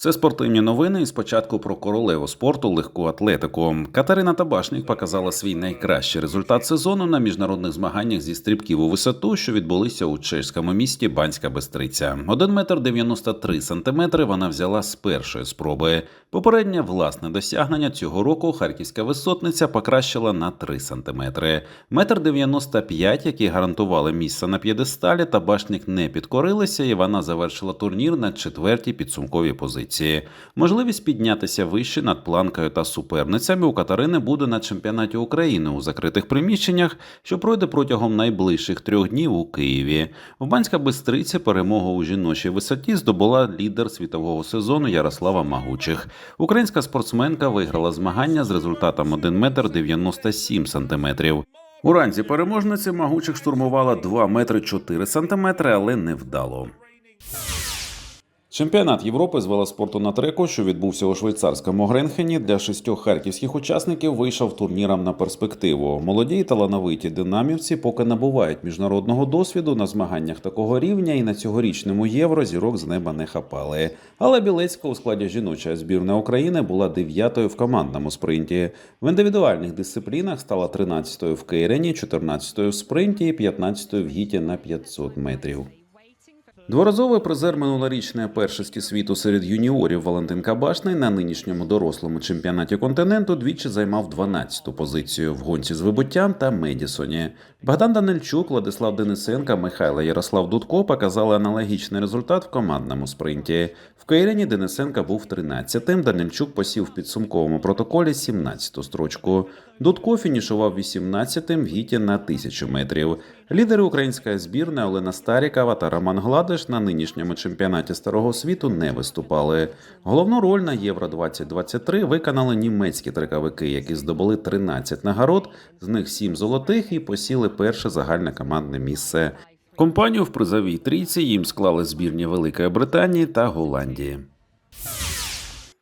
Це спортивні новини і спочатку про королеву спорту легку атлетику. Катерина Табашник показала свій найкращий результат сезону на міжнародних змаганнях зі стрибків у висоту, що відбулися у чеському місті Банська Бестриця. 1 метр 93 сантиметри вона взяла з першої спроби. Попереднє власне досягнення цього року харківська висотниця покращила на 3 сантиметри. Метр 95, які гарантували місце на п'єдесталі, Табашник не підкорилися, і вона завершила турнір на четвертій підсумковій позиції. Можливість піднятися вище над планкою та суперницями у Катерини буде на чемпіонаті України у закритих приміщеннях, що пройде протягом найближчих трьох днів у Києві. В Банська Бистриці перемогу у жіночій висоті здобула лідер світового сезону Ярослава Магучих. Українська спортсменка виграла змагання з результатом 1 метр 97 сантиметрів. Уранці переможниці Магучих штурмувала 2 метри 4 сантиметри, але невдало. Чемпіонат Європи з велоспорту на треку, що відбувся у швейцарському Гренхені, для шістьох харківських учасників вийшов турнірам на перспективу. Молоді й талановиті динамівці поки набувають міжнародного досвіду на змаганнях такого рівня, і на цьогорічному євро зірок з неба не хапали. Але Білецька у складі жіночої збірної України була дев'ятою в командному спринті. В індивідуальних дисциплінах стала 13-ю в Кейрені, 14-ю в спринті і 15-ю в гіті на 500 метрів. Дворазовий призер минулорічної першості світу серед юніорів Валентин Кабашний на нинішньому дорослому чемпіонаті континенту двічі займав 12-ту позицію в гонці з вибуттям та Медісоні. Богдан Данильчук, Владислав Денисенка, Михайло Ярослав Дудко показали аналогічний результат в командному спринті. В Кейрені Денисенка був 13-тим, Данильчук посів в підсумковому протоколі 17-ту строчку. Дудко фінішував 18-тим в гіті на 1000 метрів. Лідери української збірної Олена Старікова та Роман Гладиш на нинішньому чемпіонаті старого світу не виступали. Головну роль на Євро 2023 виконали німецькі трековики, які здобули 13 нагород, з них 7 золотих і посіли перше загальне командне місце. Компанію в призовій трійці їм склали збірні Великої Британії та Голландії.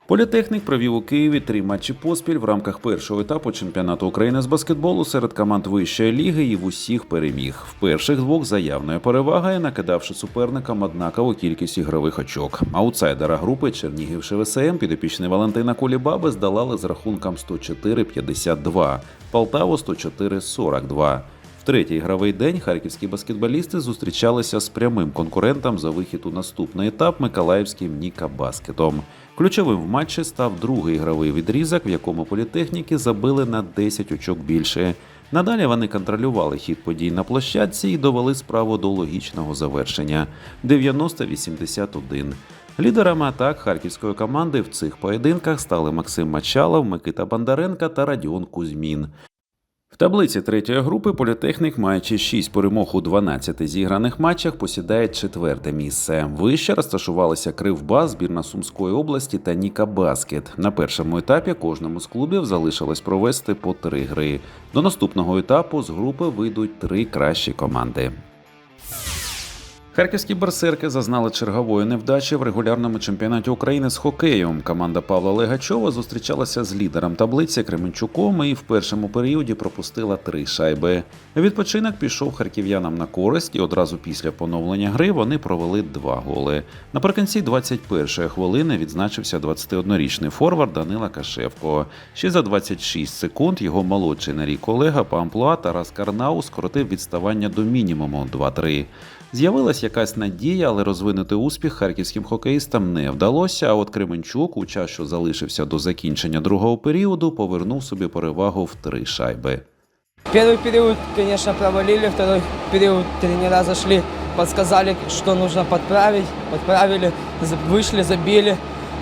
Політехнік провів у Києві три матчі поспіль в рамках першого етапу чемпіонату України з баскетболу серед команд вищої ліги і в усіх переміг. В перших двох заявною перевагою, накидавши суперникам однакову кількість ігрових очок. Аутсайдера групи Чернігів ШВСМ підопічний Валентина Кулібаби здолали з рахунком 104-52, Полтаву 104-42. Третій ігровий день харківські баскетболісти зустрічалися з прямим конкурентом за вихід у наступний етап Миколаївським Ніка Баскетом. Ключовим в матчі став другий ігровий відрізок, в якому політехніки забили на 10 очок більше. Надалі вони контролювали хід подій на площадці і довели справу до логічного завершення 90-81. Лідерами атак харківської команди в цих поєдинках стали Максим Мачалов, Микита Бондаренка та Радіон Кузьмін. В таблиці третьої групи політехнік, маючи 6 перемог у 12 зіграних матчах, посідає четверте місце. Вище розташувалися Кривба, збірна Сумської області та Ніка Баскет. На першому етапі кожному з клубів залишилось провести по три гри. До наступного етапу з групи вийдуть три кращі команди. Харківські берсерки зазнали чергової невдачі в регулярному чемпіонаті України з хокею. Команда Павла Легачова зустрічалася з лідером таблиці Кременчуком і в першому періоді пропустила три шайби. Відпочинок пішов харків'янам на користь, і одразу після поновлення гри вони провели два голи. Наприкінці 21-ї хвилини відзначився 21-річний форвард Данила Кашевко. Ще за 26 секунд його молодший на рік колега по амплуа Тарас Карнау скоротив відставання до мінімуму 2-3. З'явилась якась надія, але розвинути успіх харківським хокеїстам не вдалося. А от Кременчук, у час, що залишився до закінчення другого періоду, повернув собі перевагу в три шайби. Первый период, конечно, провалили, второй период тренера зашли, подсказали, что нужно подправить, подправили, за- вышли, забили.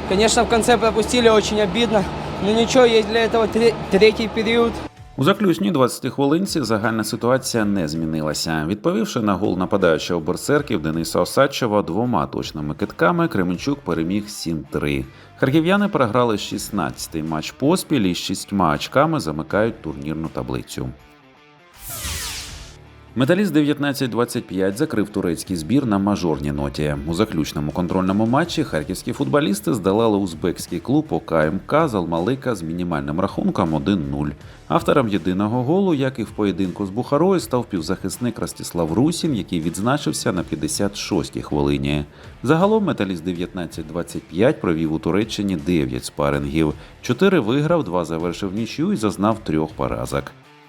Конечно, в конце пропустили, очень обидно, но ничего, есть для этого тре- третий период. У заключній 20 хвилинці загальна ситуація не змінилася. Відповівши на гол нападаючого берсерків Дениса Осадчева двома точними китками, Кременчук переміг 7-3. Харків'яни програли 16-й матч поспіль і з шістьма очками замикають турнірну таблицю. Металіст 19-25 закрив турецький збір на мажорній ноті. У заключному контрольному матчі харківські футболісти здолали узбекський клуб ОКМК з Алмалика з мінімальним рахунком 1-0. Автором єдиного голу, як і в поєдинку з Бухарою, став півзахисник Ростислав Русін, який відзначився на 56-й хвилині. Загалом металіст 19-25 провів у Туреччині 9 спарингів. 4 виграв, 2 завершив нічю і зазнав трьох поразок.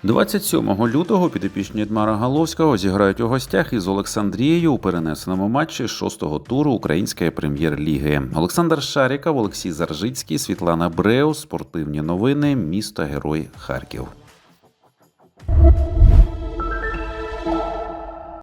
27 лютого підопічні Дмара Галовського зіграють у гостях із Олександрією у перенесеному матчі шостого туру Української прем'єр-ліги. Олександр Шаріков, Олексій Заржицький, Світлана Бреус. Спортивні новини. Місто Герой Харків.